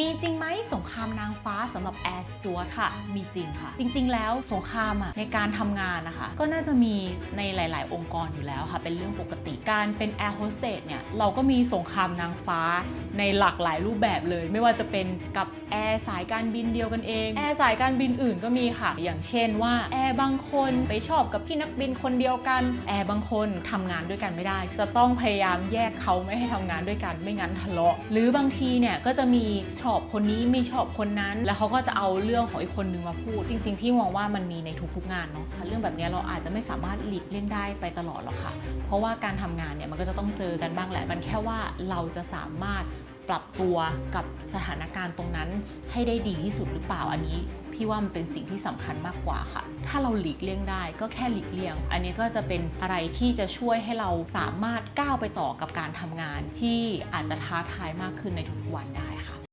มีจริงไหมสงครามนางฟ้าสำหรับแอร์สจวตค่ะ มีจริงค่ะ จริง ๆ แล้วสงครามอะในการทำงานนะคะ ก็น่าจะมีในหลาย ๆ องค์กรอยู่แล้วค่ะ เป็นเรื่องปกติการเป็นแอร์โฮสเตสเนี่ย เราก็มีสงครามนางฟ้าในหลากหลายรูปแบบเลย ไม่ว่าจะเป็นกับแอร์สายการบินเดียวกันเองแอร์สายการบินอื่นก็มีค่ะ อย่างเช่นว่าแอร์บางคนไปชอบกับพี่นักบินคนเดียวกันแอร์บางคนทำงานด้วยกันไม่ได้ จะต้องพยายามแยกเขาไม่ให้ทำงานด้วยกันไม่งั้นทะเลาะ หรือบางทีเนี่ยก็จะมีชอบคนนี้ไม่ชอบคนนั้น แล้วเขาก็จะเอาเรื่องของอีกคนนึงมาพูด จริง ๆ พี่มองว่ามันมีในทุกๆงานเนาะเรื่องแบบนี้เราอาจจะไม่สามารถหลีกเลี่ยงได้ไปตลอดหรอกค่ะ เพราะว่าการทำงานเนี่ยมันก็จะต้องเจอกันบ้างแหละมันแค่ว่าเราจะสามารถปรับตัวกับสถานการณ์ตรงนั้นให้ได้ดีที่สุดหรือเปล่าอันนี้ พี่ว่ามันเป็นสิ่งที่สำคัญมากกว่าค่ะ ถ้าเราหลีกเลี่ยงได้ก็แค่หลีกเลี่ยง อันนี้ก็จะเป็นอะไรที่จะช่วยให้เราสามารถก้าวไปต่อกับการทำงาน ที่อาจจะท้าทายมากขึ้นในทุกวันได้ค่ะ